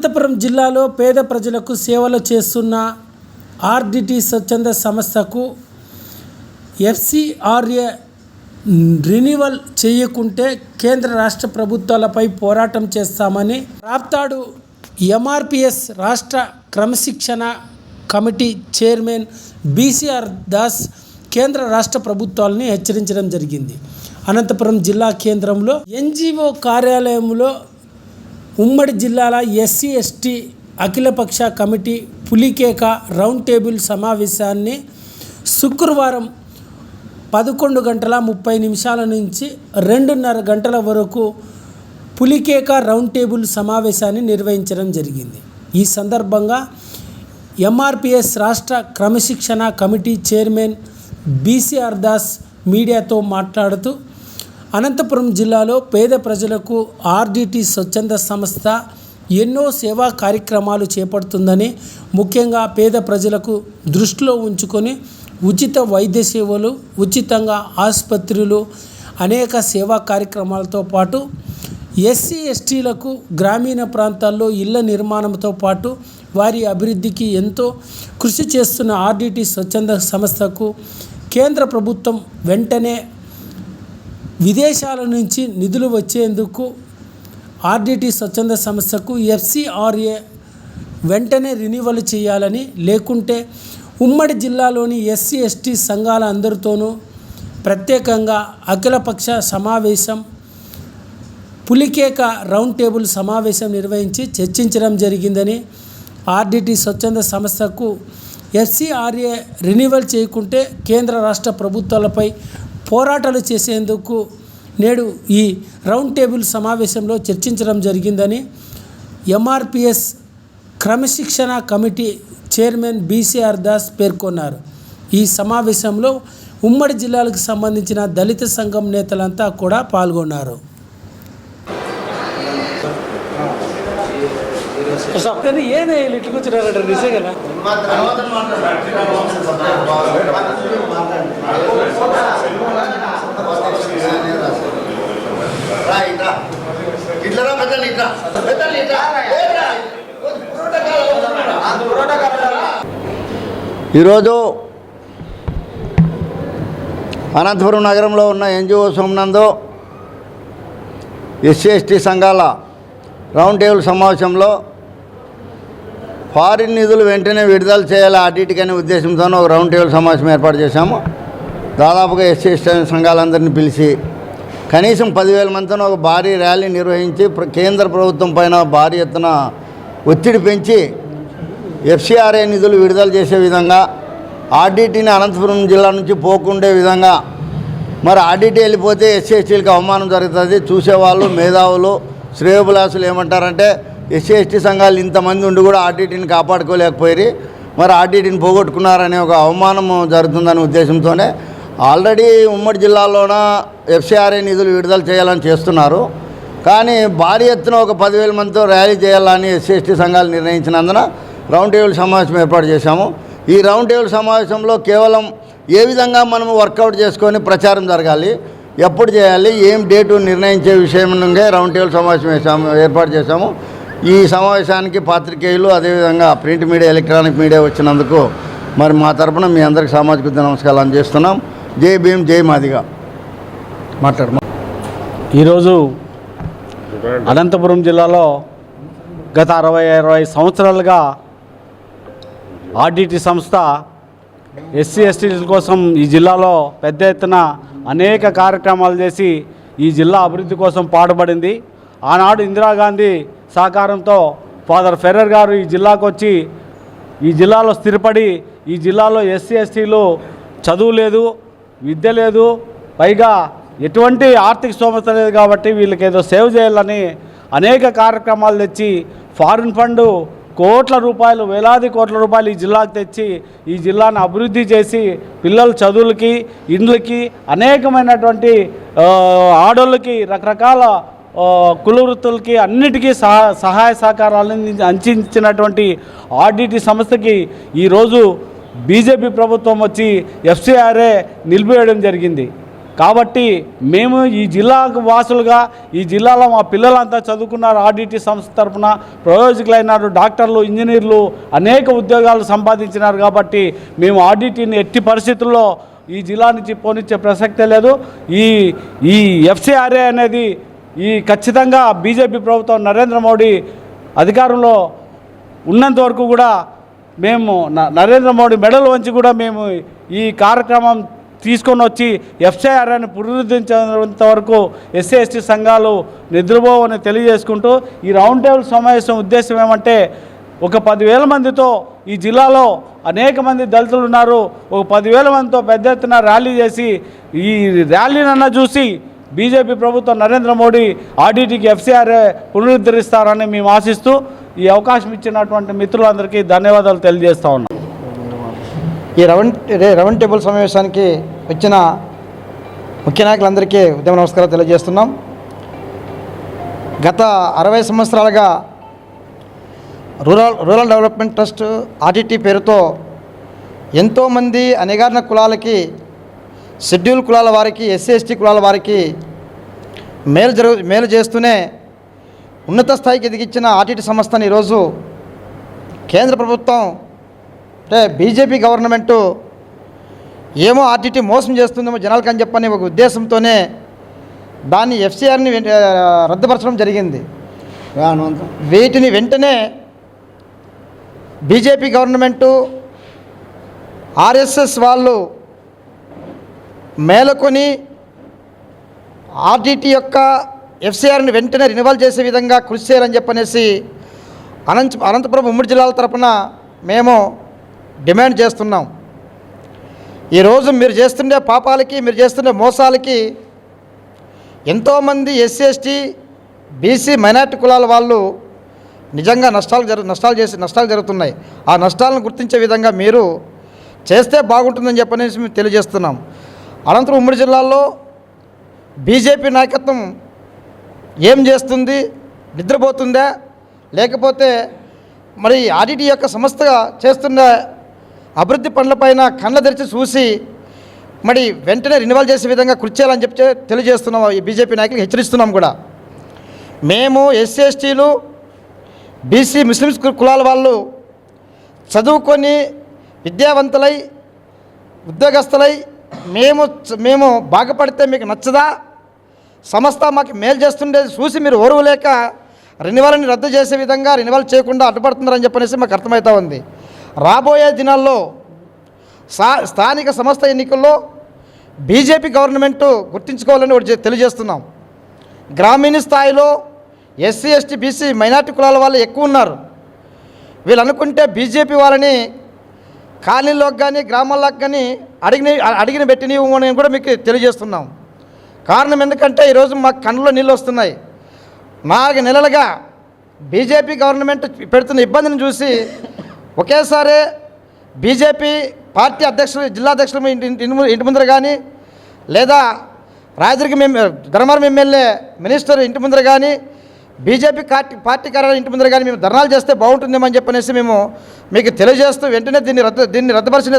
అనంతపురం జిల్లాలో పేద ప్రజలకు సేవలు చేస్తున్న ఆర్డిటి స్వచ్ఛంద సంస్థకు ఎఫ్సిఆర్ఏ రినివల్ చేయకుంటే కేంద్ర రాష్ట్ర ప్రభుత్వాలపై పోరాటం చేస్తామని రాప్తాడు ఎంఆర్పిఎస్ రాష్ట్ర క్రమశిక్షణ కమిటీ చైర్మన్ బీసీఆర్ దాస్ కేంద్ర రాష్ట్ర ప్రభుత్వాలని హెచ్చరించడం జరిగింది. అనంతపురం జిల్లా కేంద్రంలో ఎన్జిఓ కార్యాలయంలో ఉమ్మడి జిల్లాల ఎస్సీ ఎస్టీ అఖిలపక్ష కమిటీ పులికేక రౌండ్ టేబుల్ సమావేశాన్ని శుక్రవారం పదకొండు గంటల ముప్పై నిమిషాల నుంచి రెండున్నర గంటల వరకు పులికేక రౌండ్ టేబుల్ సమావేశాన్ని నిర్వహించడం జరిగింది. ఈ సందర్భంగా ఎంఆర్పిఎస్ రాష్ట్ర క్రమశిక్షణ కమిటీ చైర్మన్ బీసీఆర్ దాస్ మీడియాతో మాట్లాడుతూ అనంతపురం జిల్లాలో పేద ప్రజలకు ఆర్డిటి స్వచ్ఛంద సంస్థ ఎన్నో సేవా కార్యక్రమాలు చేపడుతుందని ముఖ్యంగా పేద ప్రజలకు దృష్టిలో ఉంచుకొని ఉచిత వైద్య సేవలు ఉచితంగా ఆసుపత్రులు అనేక సేవా కార్యక్రమాలతో పాటు ఎస్సీ ఎస్టీలకు గ్రామీణ ప్రాంతాల్లో ఇళ్ళ నిర్మాణంతో పాటు వారి అభివృద్ధికి ఎంతో కృషి చేస్తున్న ఆర్డిటి స్వచ్ఛంద సంస్థకు కేంద్ర ప్రభుత్వం వెంటనే విదేశాల నుంచి నిధులు వచ్చేందుకు ఆర్డిటి స్వచ్ఛంద సంస్థకు ఎఫ్సిఆర్ఏ వెంటనే రినీవల్ చేయాలని లేకుంటే ఉమ్మడి జిల్లాలోని ఎస్సీ ఎస్టీ సంఘాల అందరితోనూ ప్రత్యేకంగా అఖిలపక్ష సమావేశం పులికేక రౌండ్ టేబుల్ సమావేశం నిర్వహించి చర్చించడం జరిగిందని ఆర్డిటి స్వచ్ఛంద సంస్థకు ఎఫ్సిఆర్ఏ రినివల్ చేయకుంటే కేంద్ర రాష్ట్ర ప్రభుత్వాలపై పోరాటాలు చేసేందుకు నేడు ఈ రౌండ్ టేబుల్ సమావేశంలో చర్చించడం జరిగిందని ఎంఆర్పిఎస్ క్రమశిక్షణ కమిటీ చైర్మన్ బీసీఆర్ దాస్ పేర్కొన్నారు. ఈ సమావేశంలో ఉమ్మడి జిల్లాలకు సంబంధించిన దళిత సంఘం నేతలంతా కూడా పాల్గొన్నారు. ఒక్కని ఏదే ఇట్లా కూర్చున్నారంట నిజంగా కదా? ఇట్లా పెద్దలు ఇట్లా పెద్దలు ఇట్లా ఈరోజు అనంతపురం నగరంలో ఉన్న ఎన్జిఓ సోమనందు ఎస్సీ ఎస్టీ సంఘాల రౌండ్ టేబుల్ సమావేశంలో ఫారిన్ నిధులు వెంటనే విడుదల చేయాలి ఆర్టీటీకి అనే ఉద్దేశంతో ఒక రౌండ్ టేబుల్ సమావేశం ఏర్పాటు చేశాము. దాదాపుగా ఎస్సీ ఎస్టీ సంఘాలందరినీ పిలిచి కనీసం పదివేల మందితో ఒక భారీ ర్యాలీ నిర్వహించి ప్ర- కేంద్ర ప్రభుత్వం పైన భారీ ఎత్తున ఒత్తిడి పెంచి ఎఫ్సిఆర్ఏ నిధులు విడుదల చేసే విధంగా ఆర్డీటీని అనంతపురం జిల్లా నుంచి పోకుండే విధంగా మరి ఆర్డీటీ వెళ్ళిపోతే ఎస్సీ ఎస్టీలకు అవమానం జరుగుతుంది. చూసేవాళ్ళు మేధావులు శ్రేయోభిలాసులు ఏమంటారంటే ఎస్సీ ఎస్టీ సంఘాలు ఇంతమంది ఉండి కూడా ఆర్టీటీని కాపాడుకోలేకపోయి మరి ఆర్టీటీని పోగొట్టుకున్నారనే ఒక అవమానం జరుగుతుందనే ఉద్దేశంతోనే ఆల్రెడీ ఉమ్మడి జిల్లాలోన ఎఫ్సిఆర్ఐ నిధులు విడుదల చేయాలని చేస్తున్నారు. కానీ భారీ ఎత్తున ఒక పదివేల మందితో ర్యాలీ చేయాలని ఎస్సీ ఎస్టీ సంఘాలు నిర్ణయించినందున రౌండ్ టేబుల్ సమావేశం ఏర్పాటు చేశాము. ఈ రౌండ్ టేబుల్ సమావేశంలో కేవలం ఏ విధంగా మనము వర్కౌట్ చేసుకొని ప్రచారం జరగాలి ఎప్పుడు చేయాలి ఏం డేటు నిర్ణయించే విషయం నుండే రౌండ్ టేబుల్ సమావేశం వేసాము ఏర్పాటు చేశాము. ఈ సమావేశానికి పాత్రికేయులు అదేవిధంగా ప్రింట్ మీడియా ఎలక్ట్రానిక్ మీడియా వచ్చినందుకు మరి మా తరపున మీ అందరికి సామాజిక నమస్కారాలు చేస్తున్నాం జై భీమ్ జై మాదిగా. మాట్లాడు ఈరోజు అనంతపురం జిల్లాలో గత అరవై అరవై సంవత్సరాలుగా ఆర్డిటి సంస్థ ఎస్సీ ఎస్టీల కోసం ఈ జిల్లాలో పెద్ద ఎత్తున అనేక కార్యక్రమాలు చేసి ఈ జిల్లా అభివృద్ధి కోసం పాటుపడింది. ఆనాడు ఇందిరాగాంధీ సహకారంతో ఫాదర్ ఫెర్రర్ గారు ఈ జిల్లాకు వచ్చి ఈ జిల్లాలో స్థిరపడి ఈ జిల్లాలో ఎస్సీ ఎస్టీలు చదువు లేదు విద్య లేదు పైగా ఎటువంటి ఆర్థిక స్తోమత లేదు కాబట్టి వీళ్ళకి ఏదో సేవ్ చేయాలని అనేక కార్యక్రమాలు తెచ్చి ఫారిన్ ఫండ్ కోట్ల రూపాయలు వేలాది కోట్ల రూపాయలు ఈ జిల్లాకు తెచ్చి ఈ జిల్లాను అభివృద్ధి చేసి పిల్లల చదువులకి ఇండ్లకి అనేకమైనటువంటి ఆడోళ్ళకి రకరకాల కుల వృత్తులకి అన్నిటికీ సహా సహాయ సహకారాలను అందించినటువంటి ఆర్డిటి సంస్థకి ఈరోజు బీజేపీ ప్రభుత్వం వచ్చి ఎఫ్సిఆర్ఏ నిలిపివేయడం జరిగింది. కాబట్టి మేము ఈ జిల్లా వాసులుగా ఈ జిల్లాలో మా పిల్లలంతా చదువుకున్నారు ఆర్డిటి సంస్థ తరఫున ప్రయోజకులైనారు డాక్టర్లు ఇంజనీర్లు అనేక ఉద్యోగాలు సంపాదించినారు కాబట్టి మేము ఆర్డిటిని ఎట్టి పరిస్థితుల్లో ఈ జిల్లా నుంచి పోనిచ్చే ప్రసక్తే లేదు. ఈ ఈ ఎఫ్సిఆర్ఏ అనేది ఈ ఖచ్చితంగా బీజేపీ ప్రభుత్వం నరేంద్ర మోడీ అధికారంలో ఉన్నంత వరకు కూడా మేము న- నరేంద్ర మోడీ మెడల్ వంచి కూడా మేము ఈ కార్యక్రమం తీసుకొని వచ్చి ఎఫ్సీఆర్ఐని అని పునరుద్ధరించేంత వరకు ఎస్సీ ఎస్టీ సంఘాలు నిద్రపోవని తెలియజేసుకుంటూ ఈ రౌండ్ టేబుల్ సమావేశం ఉద్దేశం ఏమంటే ఒక పదివేల మందితో ఈ జిల్లాలో అనేక మంది దళితులు ఉన్నారు. ఒక పదివేల మందితో పెద్ద ఎత్తున ర్యాలీ చేసి ఈ ర్యాలీనన్నా చూసి బీజేపీ ప్రభుత్వం నరేంద్ర మోడీ ఆడిటికి ఎఫ్సీఆర్ఏ పునరుద్ధరిస్తారని మేము ఆశిస్తూ ఈ అవకాశం ఇచ్చినటువంటి మిత్రులందరికీ ధన్యవాదాలు తెలియజేస్తా ఉన్నాం. ఈ రౌండ్ రే- రౌండ్ టేబుల్ సమావేశానికి వచ్చిన ముఖ్య నాయకులందరికీ ఉద్యమ నమస్కారాలు తెలియజేస్తున్నాం. గత అరవై సంవత్సరాలుగా rural rural development trust RTT పేరుతో ఎంతోమంది అణగారిన కులాలకి షెడ్యూల్ కులాల వారికి ఎస్సీ ఎస్టీ కులాల వారికి మేలు జరుగు మేలు చేస్తూనే ఉన్నత స్థాయికి ఎదిగించిన ఆర్టీటీ సంస్థను ఈరోజు కేంద్ర ప్రభుత్వం అంటే బీజేపీ గవర్నమెంటు ఏమో ఆర్టీటీ మోసం చేస్తుందేమో జనాలకు అని చెప్పని ఒక ఉద్దేశంతోనే దాన్ని ఎఫ్సీఆర్ని రద్దుపరచడం జరిగింది. వీటిని వెంటనే బీజేపీ గవర్నమెంటు ఆర్ఎస్ఎస్ వాళ్ళు మేలుకొని ఆర్డిటి యొక్క ఎఫ్సీఆర్ని వెంటనే రినివల్ చేసే విధంగా కృషి చేయాలని చెప్పనేసి అనంత అనంతపురం ఉమ్మడి జిల్లాల తరపున మేము డిమాండ్ చేస్తున్నాం. ఈరోజు మీరు చేస్తుండే పాపాలకి మీరు చేస్తుండే మోసాలకి ఎంతోమంది ఎస్సీ ఎస్టీ బీసీ మైనార్టీ కులాల వాళ్ళు నిజంగా నష్టాలు జరు నష్టాలు చేసి నష్టాలు జరుగుతున్నాయి. ఆ నష్టాలను గుర్తించే విధంగా మీరు చేస్తే బాగుంటుందని చెప్పనేసి మేము తెలియజేస్తున్నాం. అనంతరం ఉమ్మడి జిల్లాలో బీజేపీ నాయకత్వం ఏం చేస్తుంది నిద్రపోతుందా లేకపోతే మరి ఆడిటి యొక్క సంస్థగా చేస్తున్న అభివృద్ధి పనులపైన కళ్ళ తెరిచి చూసి మరి వెంటనే రినివాల్ చేసే విధంగా కృషి చేయాలని చెప్పి తెలియజేస్తున్నాం ఈ బీజేపీ నాయకులు హెచ్చరిస్తున్నాం కూడా. మేము ఎస్సీ ఎస్టీలు బీసీ ముస్లిమ్స్ కులాల వాళ్ళు చదువుకొని విద్యావంతులై ఉద్యోగస్తులై మేము మేము బాగుపడితే మీకు నచ్చదా? సంస్థ మాకు మేలు చేస్తుండేది చూసి మీరు ఓరువలేక రెన్యువల్ని రద్దు చేసే విధంగా రెన్యువల్ చేయకుండా అడ్డుపడుతున్నారని చెప్పనేసి మాకు అర్థమవుతా ఉంది. రాబోయే దినాల్లో స్థానిక సంస్థ ఎన్నికల్లో బీజేపీ గవర్నమెంట్ గుర్తించుకోవాలని ఒకటి తెలియజేస్తున్నాం. గ్రామీణ స్థాయిలో ఎస్సీ ఎస్టీ బీసీ మైనార్టీ కులాల వాళ్ళు ఎక్కువ ఉన్నారు. వీళ్ళు అనుకుంటే బీజేపీ వాళ్ళని కాలనీలోకి కానీ గ్రామాల్లోకి కానీ అడిగిన అడిగిన పెట్టినని కూడా మీకు తెలియజేస్తున్నాం. కారణం ఎందుకంటే ఈరోజు మాకు కన్నులో నీళ్ళు వస్తున్నాయి. నాలుగు నెలలుగా బీజేపీ గవర్నమెంట్ పెడుతున్న ఇబ్బందిని చూసి ఒకేసారి బీజేపీ పార్టీ అధ్యక్షులు జిల్లా అధ్యక్షులు ఇంటి ఇంటి ముందర కానీ లేదా రాయదుర్గం మేము ధర్మవరం ఎమ్మెల్యే మినిస్టర్ ఇంటి ముందర కానీ బీజేపీ పార్టీ పార్టీ కార్యాలయం ఇంటి ముందర కానీ మేము ధర్నాలు చేస్తే బాగుంటుందేమని చెప్పనేసి మేము మీకు తెలియజేస్తూ వెంటనే దీన్ని రద్దు దీన్ని రద్దుపరిచిన